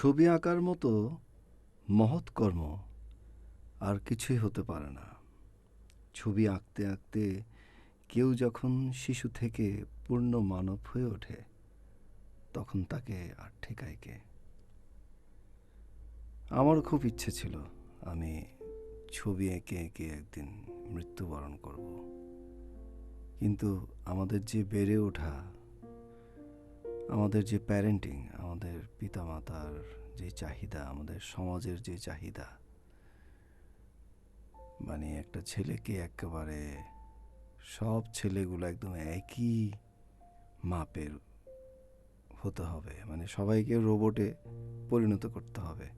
ছবি আঁকার মতো মহৎ কর্ম আর কিছুই হতে পারে না। ছবি আঁকতে আঁকতে কেউ যখন শিশু থেকে পূর্ণ মানব হয়ে ওঠে, তখন তাকে আর ঠেকায় কে? আমারও খুব ইচ্ছে ছিল আমি ছবি এঁকে এঁকে একদিন মৃত্যুবরণ করব। কিন্তু আমাদের যে বেড়ে ওঠা আমাদের যে প্যারেন্টিং আমাদের পিতামাতার যে চাহিদা, আমাদের সমাজের যে চাহিদা মানে একটা ছেলেকে একেবারে সব ছেলেগুলো একদম একই মাপের হতে হবে। মানে সবাইকে রোবটে পরিণত করতে হবে।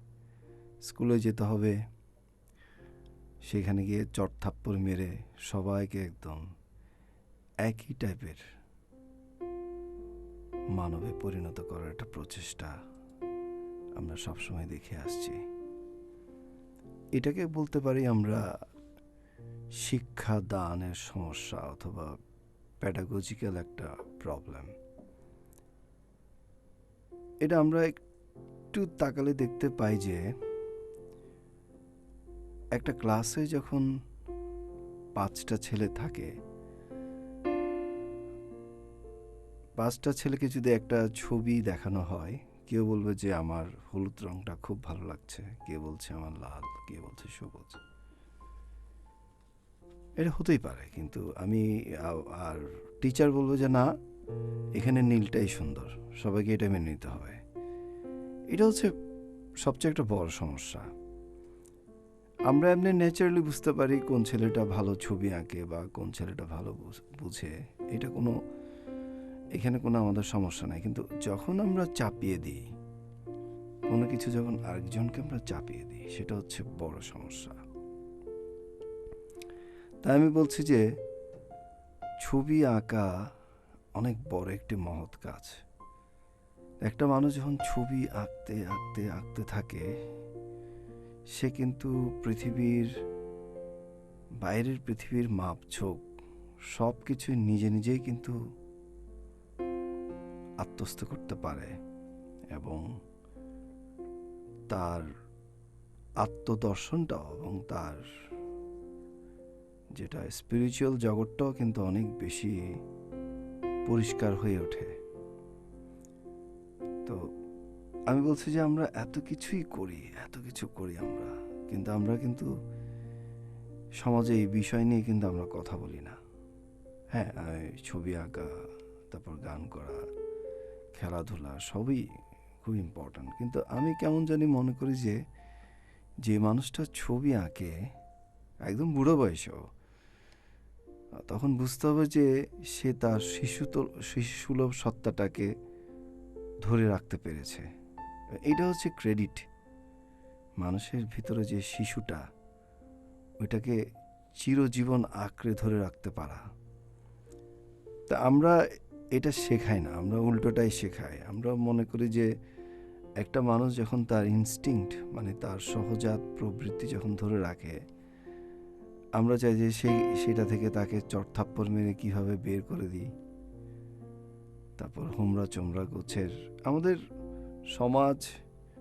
স্কুলে যেতে হবে, সেখানে গিয়ে চট থাপ্পড় মেরে সবাইকে একদম একই টাইপের মানবে পরিণত করার একটা প্রচেষ্টা আমরা সবসময় দেখে আসছি। এটাকে বলতে পারি আমরা শিক্ষা দানের সমস্যা অথবা প্যাডাগজিক্যাল একটা প্রবলেম এটা আমরা একটু তাকালে দেখতে পাই যে একটা ক্লাসে যখন পাঁচটা ছেলে থাকে পাঁচটা ছেলেকে যদি একটা ছবি দেখানো হয়, কেউ বলবে যে আমার হলুদ রংটা খুব ভালো লাগছে, কে বলছে আমার লাল, কে বলছে সবুজ। এটা হতেই পারে, কিন্তু আমি আর টিচার বলব যে না, এখানে নীলটাই সুন্দর, সবাইকে এটা মেনে নিতে হবে। এটা হচ্ছে সবচেয়ে একটা বড় সমস্যা। আমরা এমনি ন্যাচারালি বুঝতে পারি কোন ছেলেটা ভালো ছবি আঁকে বা কোন ছেলেটা ভালো বুঝে, এটা কোনো এখানে কোনো আমাদের সমস্যা নাই। কিন্তু যখন আমরা চাপিয়ে দিই, কোনো কিছু যখন আরেকজনকে আমরা চাপিয়ে দিই, সেটা হচ্ছে বড় সমস্যা। তাই আমি বলছি যে, ছবি আঁকা অনেক বড় একটি মহৎ কাজ। একটা মানুষ যখন ছবি আঁকতে আঁকতে আঁকতে থাকে, সে কিন্তু পৃথিবীর, বাইরের পৃথিবীর মাপঝোঁক সব কিছুই নিজে নিজেই কিন্তু আত্মস্থ করতে পারে এবং তার আত্মদর্শনটাও এবং তার যেটা স্পিরিচুয়াল জগৎটাও কিন্তু অনেক বেশি পরিষ্কার হয়ে ওঠে। তো আমি বলছি যে আমরা এত কিছুই করি, এত কিছু করি আমরা, কিন্তু আমরা কিন্তু সমাজে এই বিষয় নিয়ে কিন্তু আমরা কথা বলি না। হ্যাঁ ছবি আঁকা, তারপর গান করা খেলাধুলা সবই খুব ইম্পর্ট্যান্ট কিন্তু আমি কেমন জানি মনে করি যে যে মানুষটা ছবি আঁকে, একদম বুড়ো বয়সেও, তখন বুঝতে হবে যে সে তার শিশু শিশু সুলভ সত্তাটাকে ধরে রাখতে পেরেছে। এটা হচ্ছে ক্রেডিট মানুষের ভিতরে যে শিশুটা, ওইটাকে চিরজীবন আঁকড়ে ধরে রাখতে পারা। তা আমরা এটা শেখায় না, আমরা উল্টোটাই শেখাই। আমরা মনে করি যে একটা মানুষ যখন তার ইনস্টিংক্ট মানে তার সহজাত প্রবৃত্তি যখন ধরে রাখে, আমরা চাই যে সেই সেটা থেকে তাকে চটথাপ্পড় মেরে কীভাবে বের করে দিই। তারপর হোমরা চোমরা গোছের, আমাদের সমাজ,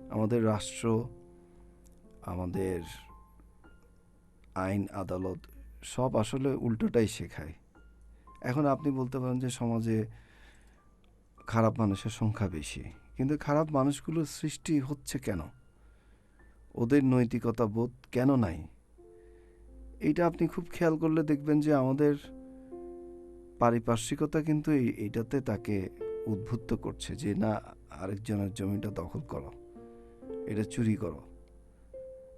আমাদের রাষ্ট্র, আমাদের আইন, আদালত সব আসলে উল্টোটাই শেখায়। এখন আপনি বলতে পারেন যে সমাজে খারাপ মানুষের সংখ্যা বেশি। কিন্তু খারাপ মানুষগুলোর সৃষ্টি হচ্ছে কেন? ওদের নৈতিকতা বোধ কেন নাই? এইটা আপনি খুব খেয়াল করলে দেখবেন যে আমাদের পারিপার্শ্বিকতা কিন্তু এই- এইটাতে তাকে উদ্বুদ্ধ করছে যে না, আরেকজনের জমিটা দখল করো। এটা চুরি করো।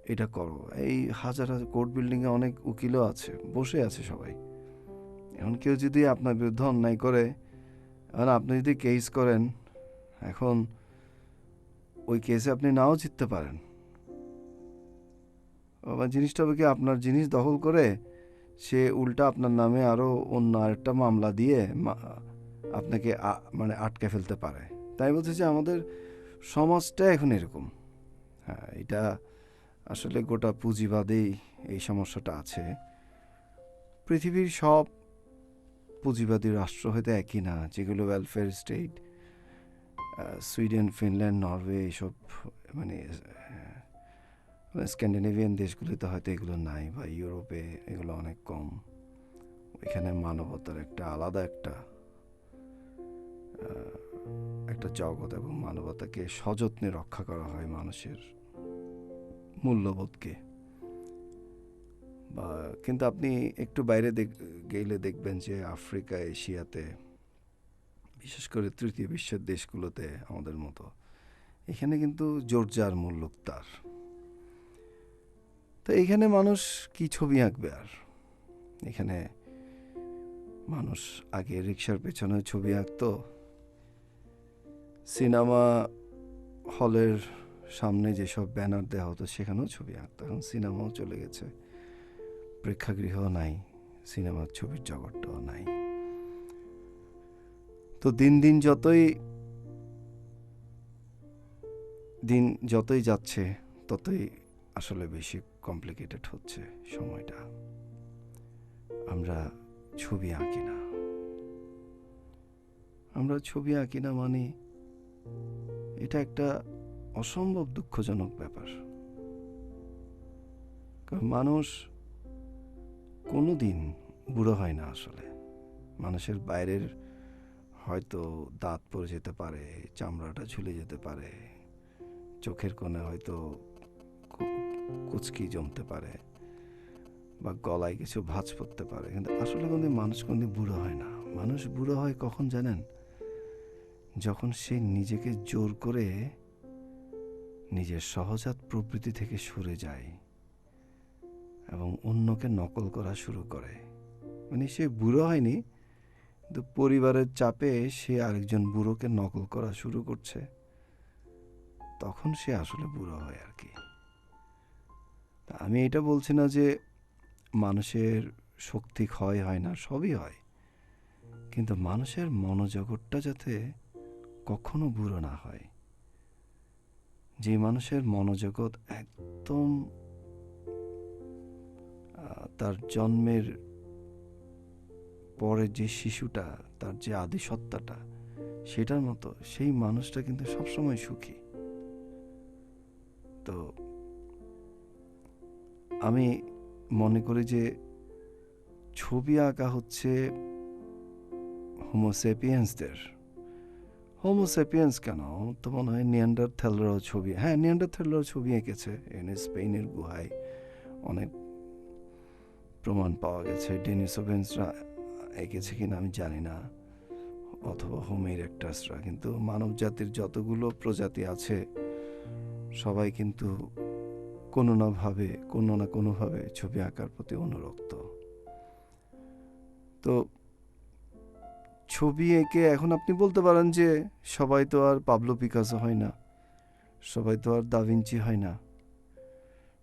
এটা করো। এই হাজার হাজার, কোর্ট বিল্ডিংয়ে অনেক উকিলও আছে, বসে আছে সবাই। এখন কেউ যদি আপনার বিরুদ্ধে অন্যায় করে এখন আপনি যদি কেস করেন, এখন ওই কেসে আপনি নাও জিততে পারেন। আবার জিনিসটা হবে কি, আপনার জিনিস দখল করে সে উল্টা আপনার নামে আরও অন্য আরেকটা মামলা দিয়ে আপনাকে মানে আটকে ফেলতে পারে। তাই বলছে যে আমাদের সমাজটা এখন এরকম। হ্যাঁ এটা আসলে গোটা পুঁজিবাদেই এই সমস্যাটা আছে। পৃথিবীর সব পুঁজিবাদী রাষ্ট্র হয়তো একই না, যেগুলো welfare state Sweden Finland Norway এইসব মানে স্ক্যান্ডিনেভিয়ান দেশগুলিতে হয়তো এগুলো নাই বা ইউরোপে এগুলো অনেক কম। এখানে মানবতার একটা আলাদা একটা একটা জগৎ এবং মানবতাকে সযত্নে রক্ষা করা হয় মানুষের মূল্যবোধকে। কিন্তু আপনি একটু বাইরে দেখ- গেলে দেখবেন যে আফ্রিকা, এশিয়াতে, বিশেষ করে তৃতীয় বিশ্বের দেশগুলোতে আমাদের মতো, এখানে কিন্তু জোরজার মূল্যক তার। তো এখানে মানুষ কি ছবি আঁকবে আর? এখানে মানুষ আগে রিক্সার পেছনে ছবি আঁকতো, সিনেমা হলের সামনে যেসব ব্যানার দেওয়া হতো সেখানেও ছবি আঁকতো, এখন সিনেমাও চলে গেছে। প্রেক্ষাগৃহ নাই, সিনেমার ছবির জগৎটাও নাই। তো দিন দিন যতই দিন যতই যাচ্ছে, ততই আসলে বেশি কমপ্লিকেটেড হচ্ছে সময়টা। আমরা ছবি আঁকি না। আমরা ছবি আঁকি না মানে এটা একটা অসম্ভব দুঃখজনক ব্যাপার। কারণ মানুষ কোনো দিন বুড়ো হয় না আসলে। মানুষের বাইরের হয়তো দাঁত পড়ে যেতে পারে, চামড়াটা ঝুলে যেতে পারে, চোখের কোণে হয়তো কুচকি জমতে পারে বা গলায় কিছু ভাঁজ পড়তে পারে। কিন্তু আসলে কোনো মানুষ কোনো বুড়ো হয় না। মানুষ বুড়ো হয় কখন জানেন? যখন সে নিজেকে জোর করে নিজের সহজাত প্রবৃত্তি থেকে সরে যায়। এবং অন্যকে নকল করা শুরু করে। মানে সে বুড়ো হয়নি, কিন্তু পরিবারের চাপে সে আরেকজন বুড়োকে নকল করা শুরু করছে। তখন সে আসলে বুড়ো হয় আর কি। আমি এটা বলছি না যে মানুষের শক্তি ক্ষয় হয় না, সবই হয়। কিন্তু মানুষের মনোজগৎটা যাতে কখনো বুড়ো না হয়। যে মানুষের মনোজগৎ একদম তার জন্মের পরে যে শিশুটা, তার যে আদি সত্তাটা সেটার মতো সেই মানুষটা কিন্তু সবসময় সুখী। তো আমি মনে করি যে ছবি আঁকা হচ্ছে হোমোসেপিয়েন্সদের। হোমোসেপিয়েন্স কেন? তো মনে হয় নিয়ান্ডার থেলরাও ছবি হ্যাঁ নিয়ান্ডার থেলরাও ছবি এঁকেছে। এনে স্পেনের গুহায় অনেক প্রমাণ পাওয়া গেছে, ডেনিস ওভেন্সরা এঁকেছে কিনা আমি জানি না, অথবা হোম ইরেক্টার্সরা কিন্তু মানব জাতির যতগুলো প্রজাতি আছে, সবাই কিন্তু কোনো না ভাবে, কোনো না কোনোভাবে ছবি আঁকার প্রতি অনুরক্ত। তো ছবি এঁকে এখন আপনি বলতে পারেন যে সবাই তো আর পাবলো পিকাসো হয় না, সবাই তো আর দাভিঞ্চি হয় না।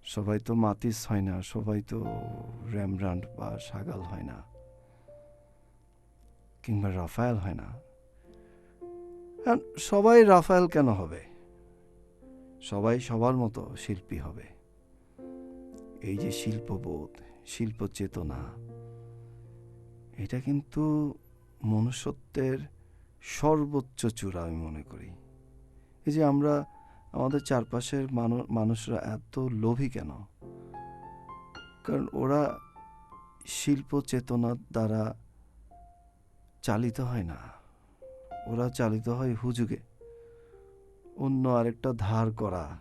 সবাই তো মাতিস হয় না, সবাই তো র্যামব্রান্ড বা সাগাল হয় না, কিংবা রাফায়েল হয় না। সবাই রাফায়েল কেন হবে? সবাই সবার মতো শিল্পী হবে। এই যে শিল্পবোধ, শিল্প চেতনা, এটা কিন্তু মনুষ্যত্বের সর্বোচ্চ চূড়া আমি মনে করি। এই যে আমরা আমাদের চারপাশের মানুষরা এত লোভী কেন? কারণ ওরা শিল্প চেতনার দ্বারা চালিত হয় না। ওরা চালিত হয় হুজুগে। অন্য আরেকটা ধার করা।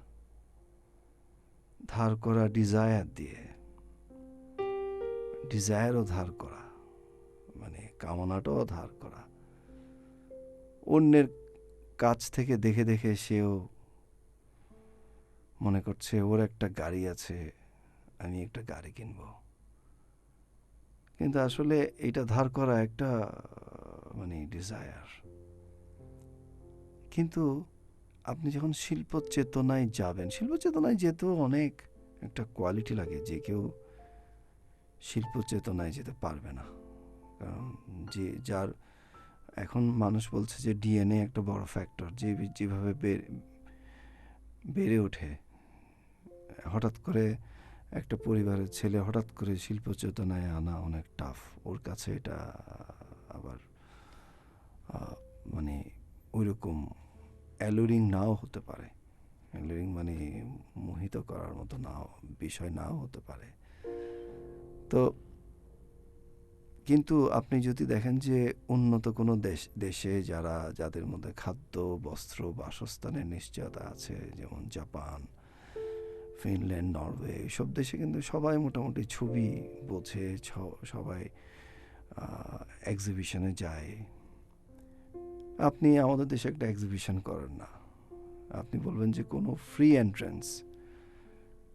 ধার করা ডিজায়ার দিয়ে। ডিজায়ারও ধার করা। মানে কামনাটাও ধার করা। অন্যের কাছ থেকে দেখে দেখে সেও মনে করছে ওর একটা গাড়ি আছে, আমি একটা গাড়ি কিনব। কিন্তু আসলে এটা ধার করা একটা মানে ডিজায়ার কিন্তু আপনি যখন শিল্প চেতনায় যাবেন, শিল্প চেতনায় যেতেও অনেক একটা কোয়ালিটি লাগে যে কেউ শিল্প চেতনায় যেতে পারবে না। কারণ যে, যার, এখন মানুষ বলছে যে ডিএনএ একটা বড় ফ্যাক্টর যে, যেভাবে বেড়ে বেড়ে ওঠে। হঠাৎ করে একটা পরিবারের ছেলে হঠাৎ করে শিল্প চেতনায় আনা অনেক টাফ ওর কাছে এটা, আবার মানে ওইরকম অ্যালুরিং নাও হতে পারে। অ্যালুরিং মানে মোহিত করার মতো নাও, বিষয় নাও হতে পারে। তো কিন্তু আপনি যদি দেখেন যে উন্নত কোনো দেশ, দেশে যারা, যাদের মধ্যে খাদ্য, বস্ত্র, বাসস্থানের নিশ্চয়তা আছে, যেমন জাপান ফিনল্যান্ড নরওয়ে সব দেশে কিন্তু সবাই মোটামুটি ছবি বোঝে সবাই এক্সিবিশনে যায়। আপনি আমাদের দেশে একটা এক্সিবিশন করেন না। আপনি বলবেন যে কোনো ফ্রি এন্ট্রান্স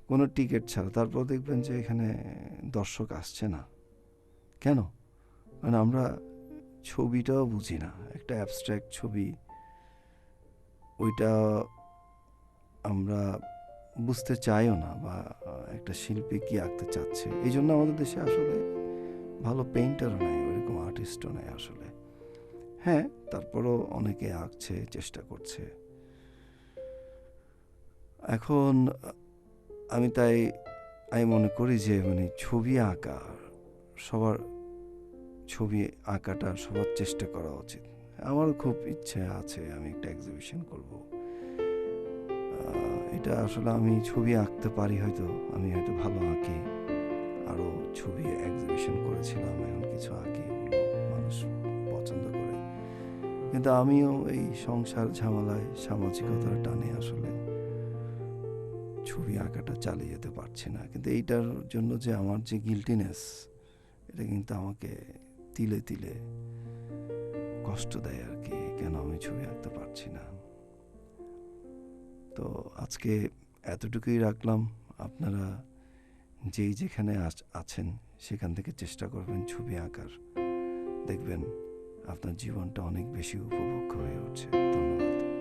কোনো টিকিট ছাড়া। তারপর দেখবেন যে এখানে দর্শক আসছে না। কেন? মানে আমরা ছবিটাও বুঝি না। একটা অ্যাবস্ট্রাক্ট ছবি, ওইটা আমরা বুঝতে চায়ও না বা একটা শিল্পী কি আঁকতে চাচ্ছে। এই জন্য আমাদের দেশে আসলে ভালো পেইন্টারও নাই ওইরকম আর্টিস্টও নাই আসলে। হ্যাঁ তারপরও অনেকে আঁকছে, চেষ্টা করছে। এখন, আমি তাই, আমি মনে করি যে মানে ছবি আঁকা, সবার ছবি আঁকাটা সবার চেষ্টা করা উচিত। আমারও খুব ইচ্ছে আছে, আমি একটা এক্সিবিশন করব। এটা আসলে আমি ছবি আঁকতে পারি হয়তো, আমি হয়তো ভালো আঁকি। আরও ছবি এক্সিবিশন করেছিলাম, এখন কিছু আঁকি মানুষ পছন্দ করে। কিন্তু আমিও এই সংসার ঝামেলায় সামাজিকতার টানে আসলে ছবি আঁকাটা চালিয়ে যেতে পারছি না। কিন্তু এইটার জন্য যে আমার যে গিল্টিনেস এটা কিন্তু আমাকে তিলে তিলে কষ্ট দেয় আর কি, কেন আমি ছবি আঁকতে পারছি না? তো আজকে এতটুকুই রাখলাম। আপনারা যেই যেখানে আছ- আছেন সেখান থেকে চেষ্টা করবেন ছবি আঁকার। দেখবেন আপনার জীবনটা অনেক বেশি উপভোগ্য হয়ে উঠছে। ধন্যবাদ।